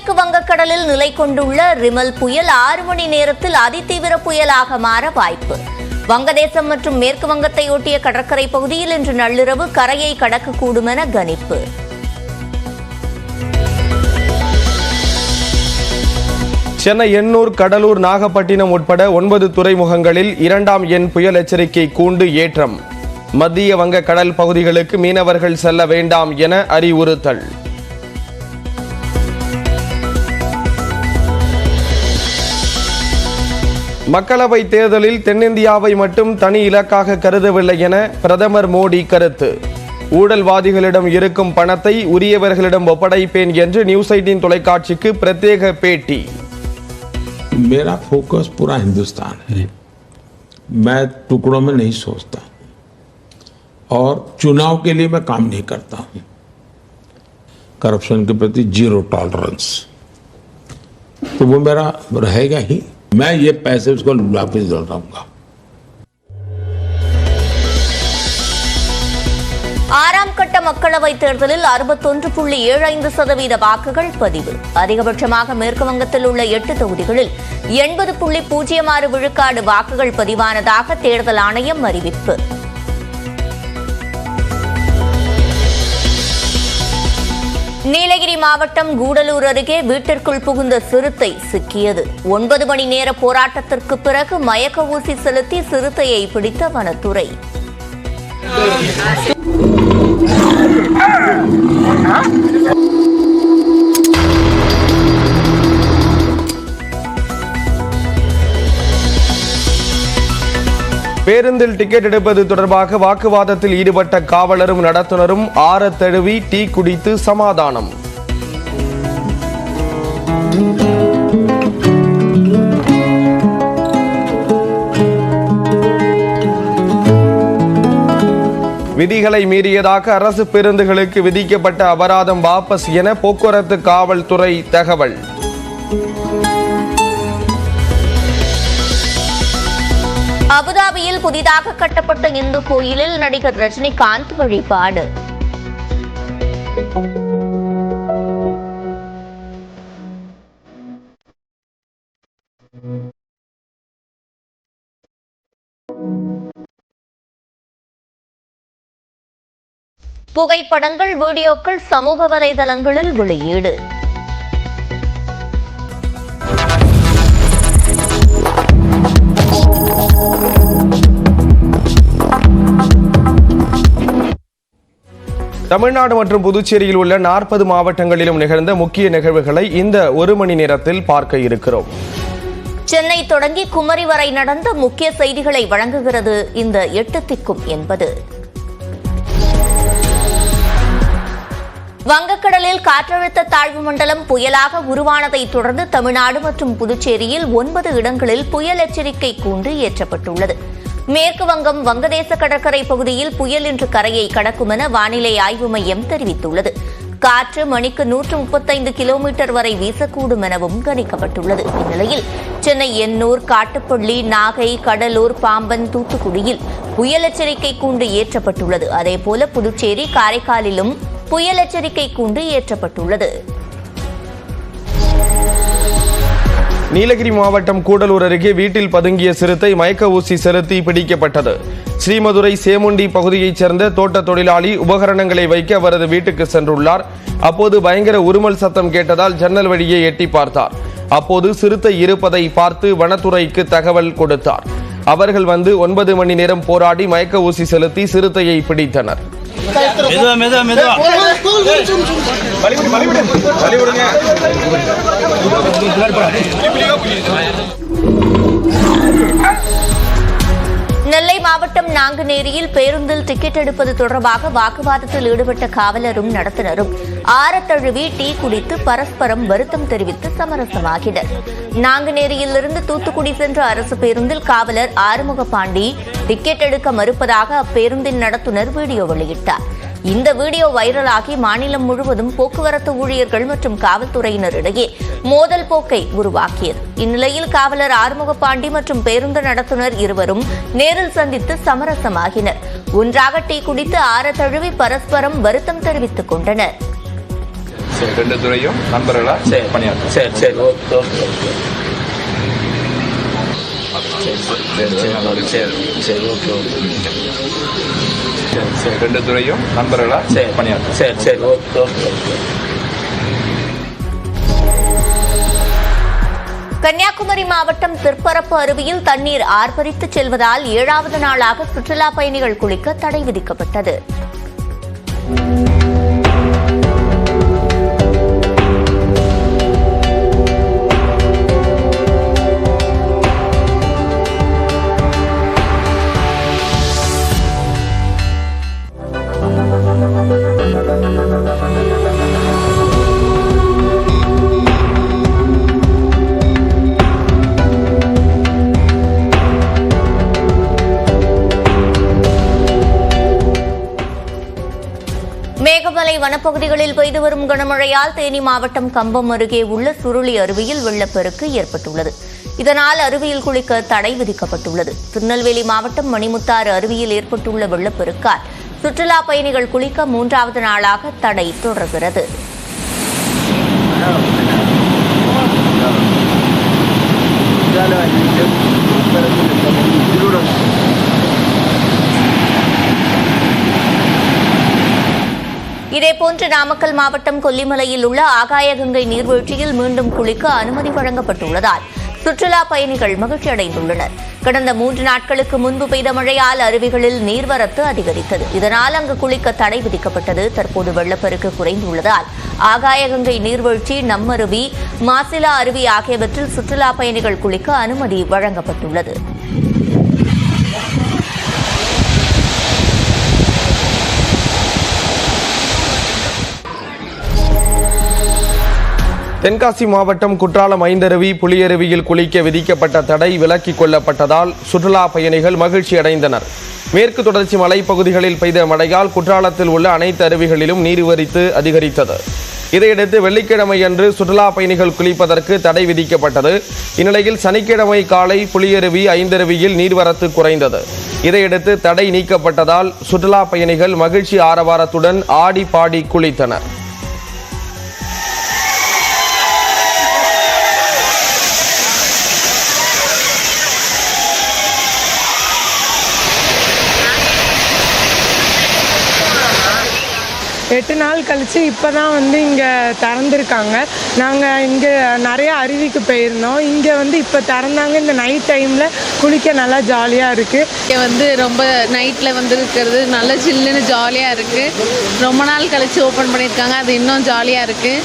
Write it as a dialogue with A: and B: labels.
A: கிழக்கு வங்கக்கடலில் நிலை கொண்டுள்ள ரிமல் புயல் ஆறு மணி நேரத்தில் அதிதீவிர புயலாக மாற வாய்ப்பு. வங்கதேசம் மற்றும் மேற்கு வங்கத்தை ஒட்டிய கடற்கரை பகுதியில் இன்று நள்ளிரவு கரையை கடக்கக்கூடும் என கணிப்பு.
B: சென்னை எண்ணூர் கடலூர் நாகப்பட்டினம் உட்பட ஒன்பது துறைமுகங்களில் இரண்டாம் எண் புயல் எச்சரிக்கை கூண்டு ஏற்றம். மத்திய வங்க கடல் பகுதிகளுக்கு மீனவர்கள் செல்ல வேண்டாம் என அறிவுறுத்தல். மக்களவை தேர்தலில் தென்னிந்தியாவை மட்டும் தனி இலக்காக கருதவில்லை என பிரதமர் மோடி கருத்து ஊழல்வாதிகளிடம் இருக்கும் பணத்தை உரியவர்களிடம் ஒப்படைப்பேன் என்று நியூஸ் எயிட்டின் தொலைக்காட்சிக்கு பிரத்யேக பேட்டி
C: मेरा फोकस पूरा हिंदुस्तान है मैं टुकड़ों में नहीं सोचता और चुनाव के लिए मैं काम नहीं करता हूं करप्शन के प्रति जीरो टॉलरेंस तो वो मेरा रहेगा ही मैं ये पैसे उसको वापिस लौटाऊंगा
A: ஆறாம் கட்ட மக்களவைத் தேர்தலில் அறுபத்தொன்று புள்ளி ஏழு ஐந்து சதவீத வாக்குகள் பதிவு அதிகபட்சமாக மேற்கு வங்கத்தில் உள்ள எட்டு தொகுதிகளில் எண்பது புள்ளி பூஜ்ஜியம் ஆறு விழுக்காடு வாக்குகள் பதிவானதாக தேர்தல் ஆணையம் அறிவிப்பு நீலகிரி மாவட்டம் கூடலூர் அருகே வீட்டிற்குள் புகுந்த சிறுத்தை சிக்கியது. ஒன்பது மணி நேர போராட்டத்திற்கு பிறகு மயக்க ஊசி செலுத்தி சிறுத்தையை பிடித்த வனத்துறை.
B: பேருந்தில் டிக்கெட் எடுப்பது தொடர்பாக வாக்குவாதத்தில் ஈடுபட்ட காவலரும் நடத்துனரும் ஆற தழுவி டீ குடித்து சமாதானம். விதிகளை மீறியதாக அரசு பேருந்துகளுக்கு விதிக்கப்பட்ட அபராதம் வாபஸ் என போக்குவரத்து காவல்துறை தகவல்.
A: அபுதாபியில் புதிதாக கட்டப்பட்ட இந்து கோயிலில் நடிகர் ரஜினிகாந்த் வழிபாடு. புகைப்படங்கள் வீடியோக்கள் சமூக வலைதளங்களில் வெளியீடு.
B: தமிழ்நாடு மற்றும் புதுச்சேரியில் உள்ள நாற்பது மாவட்டங்களிலும் நிகழ்ந்த முக்கிய நிகழ்வுகளை இந்த ஒரு மணி நேரத்தில் பார்க்க இருக்கிறோம்.
A: சென்னை தொடங்கி குமரி வரை நடந்த முக்கிய செய்திகளை வழங்குகிறது இந்த எட்டு திக்கும் என்பது. வங்கக்கடலில் காற்றழுத்த தாழ்வு மண்டலம் புயலாக உருவானதை தொடர்ந்து தமிழ்நாடு மற்றும் புதுச்சேரியில் ஒன்பது இடங்களில் புயல் எச்சரிக்கை கூண்டு ஏற்றப்பட்டுள்ளது. மேற்கு வங்கம் வங்கதேச கடற்கரை பகுதியில் புயல் இன்று கரையை கடக்கும் என வானிலை ஆய்வு மையம் தெரிவித்துள்ளது. காற்று மணிக்கு நூற்று முப்பத்தைந்து கிலோமீட்டர் வரை வீசக்கூடும் எனவும் கணிக்கப்பட்டுள்ளது. இந்நிலையில் சென்னை எண்ணூர் காட்டுப்பள்ளி நாகை கடலூர் பாம்பன் தூத்துக்குடியில் புயல் எச்சரிக்கை கூண்டு ஏற்றப்பட்டுள்ளது. அதேபோல புதுச்சேரி காரைக்காலிலும் புயல் எச்சரிக்கை கூண்டு ஏற்றப்பட்டுள்ளது.
B: நீலகிரி மாவட்டம் கூடலூர் அருகே வீட்டில் பதுங்கிய சிறுத்தை மயக்க ஊசி செலுத்தி பிடிக்கப்பட்டது. ஸ்ரீமதுரை சேமுண்டி பகுதியைச் சேர்ந்த தோட்ட தொழிலாளி உபகரணங்களை வைக்க அவரது வீட்டுக்கு சென்றுள்ளார். அப்போது பயங்கர உருமல் சத்தம் கேட்டதால் ஜன்னல் வழியே எட்டி பார்த்தார். அப்போது சிறுத்தை இருப்பதை பார்த்து வனத்துறைக்கு தகவல் கொடுத்தார். அவர்கள் வந்து ஒன்பது மணி நேரம் போராடி மயக்க ஊசி செலுத்தி சிறுத்தையை பிடித்தனர்.
D: மெதுவா மெதுவா மெதுவா.
A: நெல்லை மாவட்டம் நாங்குநேரியில் பேருந்தில் டிக்கெட் எடுப்பது தொடர்பாக வாக்குவாதத்தில் ஈடுபட்ட காவலரும் நடத்துனரும் ஆரத்தழுவி டீ குடித்து பரஸ்பரம் வருத்தம் தெரிவித்து சமரசமாகினர். நாங்குநேரியிலிருந்து தூத்துக்குடி சென்ற அரசு பேருந்தில் காவலர் ஆறுமுக பாண்டி டிக்கெட் எடுக்க மறுப்பதாக அப்பேருந்தின் நடத்துனர் வீடியோ வெளியிட்டார். இந்த வீடியோ வைரலாகி மாநிலம் முழுவதும் போக்குவரத்து ஊழியர்கள் மற்றும் காவல்துறையினரிடையே மோதல் போக்கை உருவாக்கியது. இந்நிலையில் காவலர் ஆறுமுகப்பாண்டி மற்றும் பேருந்து நடத்துனர் இருவரும் நேரில் சந்தித்து சமரசமாகினர். ஒன்றாக டீ குடித்து ஆற தழுவி பரஸ்பரம் வருத்தம் தெரிவித்துக் கொண்டனர்.
E: ரெண்டு துறையும் நண்பர்களா
D: சரி சரி சரி சரி சரி சரி ஓகே ஓகே
E: சரி ரெண்டு துறையும் நண்பர்களா
D: சரி.
E: பணியாற்றும்.
D: சரி சரி. ஓகே. ஓகே ஓகே
A: கன்னியாகுமரி மாவட்டம் திருப்பரப்பு அருவியில் தண்ணீர் ஆர்ப்பரித்து செல்வதால் ஏழாவது நாளாக சுற்றுலா பயணிகள் குளிக்க தடை விதிக்கப்பட்டது. வனப்பகுதிகளில் பெய்து வரும் கனமழையால் தேனி மாவட்டம் கம்பம் அருகே உள்ள சுருளி அருவியில் வெள்ளப்பெருக்கு ஏற்பட்டுள்ளது. இதனால் அருவியில் குளிக்க தடை விதிக்கப்பட்டுள்ளது. திருநெல்வேலி மாவட்டம் மணிமுத்தாறு அருவியில் ஏற்பட்டுள்ள வெள்ளப்பெருக்கால் சுற்றுலா பயணிகள் குளிக்க மூன்றாவது நாளாக தடை தொடர்கிறது. இதேபோன்று நாமக்கல் மாவட்டம் கொல்லிமலையில் உள்ள ஆகாயகங்கை நீர்வீழ்ச்சியில் மீண்டும் குளிக்க அனுமதி வழங்கப்பட்டுள்ளதால் சுற்றுலா பயணிகள் மகிழ்ச்சி அடைந்துள்ளனர். கடந்த மூன்று நாட்களுக்கு முன்பு பெய்த மழையால் அருவிகளில் நீர்வரத்து அதிகரித்தது. இதனால் அங்கு குளிக்க தடை விதிக்கப்பட்டது. தற்போது வெள்ளப்பெருக்கு குறைந்துள்ளதால் ஆகாயகங்கை நீர்வீழ்ச்சி நம்மருவி மாசிலா அருவி ஆகியவற்றில் சுற்றுலா பயணிகள் குளிக்க அனுமதி வழங்கப்பட்டுள்ளது.
B: தென்காசி மாவட்டம் குற்றாலம் ஐந்தருவி புலியருவியில் குளிக்க விதிக்கப்பட்ட தடை விலக்கிக் கொள்ளப்பட்டதால் சுற்றுலா பயணிகள் மகிழ்ச்சி அடைந்தனர். மேற்கு தொடர்ச்சி மலைப்பகுதிகளில் பெய்த மழையால் குற்றாலத்தில் உள்ள அனைத்து அருவிகளிலும் நீர்வரித்து அதிகரித்தது. இதையடுத்து வெள்ளிக்கிழமையன்று சுற்றுலா பயணிகள் குளிப்பதற்கு தடை விதிக்கப்பட்டது. இந்நிலையில் சனிக்கிழமை காலை புலியருவி ஐந்தருவியில் நீர்வரத்து குறைந்தது. இதையடுத்து தடை நீக்கப்பட்டதால் சுற்றுலா பயணிகள் மகிழ்ச்சி ஆரவாரத்துடன் ஆடி பாடி குளித்தனர்.
F: எட்டு நாள் கழித்து இப்போ தான் வந்து இங்கே திறந்துருக்காங்க. நாங்கள் இங்கே நிறைய அருவிக்கு போயிருந்தோம். இங்கே வந்து இப்போ திறந்தாங்க. இந்த நைட் டைமில் குளிக்க நல்லா ஜாலியாக இருக்குது
G: இங்கே வந்து ரொம்ப நைட்டில் வந்து இருக்கிறது நல்ல ஜில்லுன்னு ஜாலியாக இருக்குது ரொம்ப நாள் கழித்து ஓப்பன் பண்ணியிருக்காங்க. அது இன்னும் ஜாலியாக இருக்குது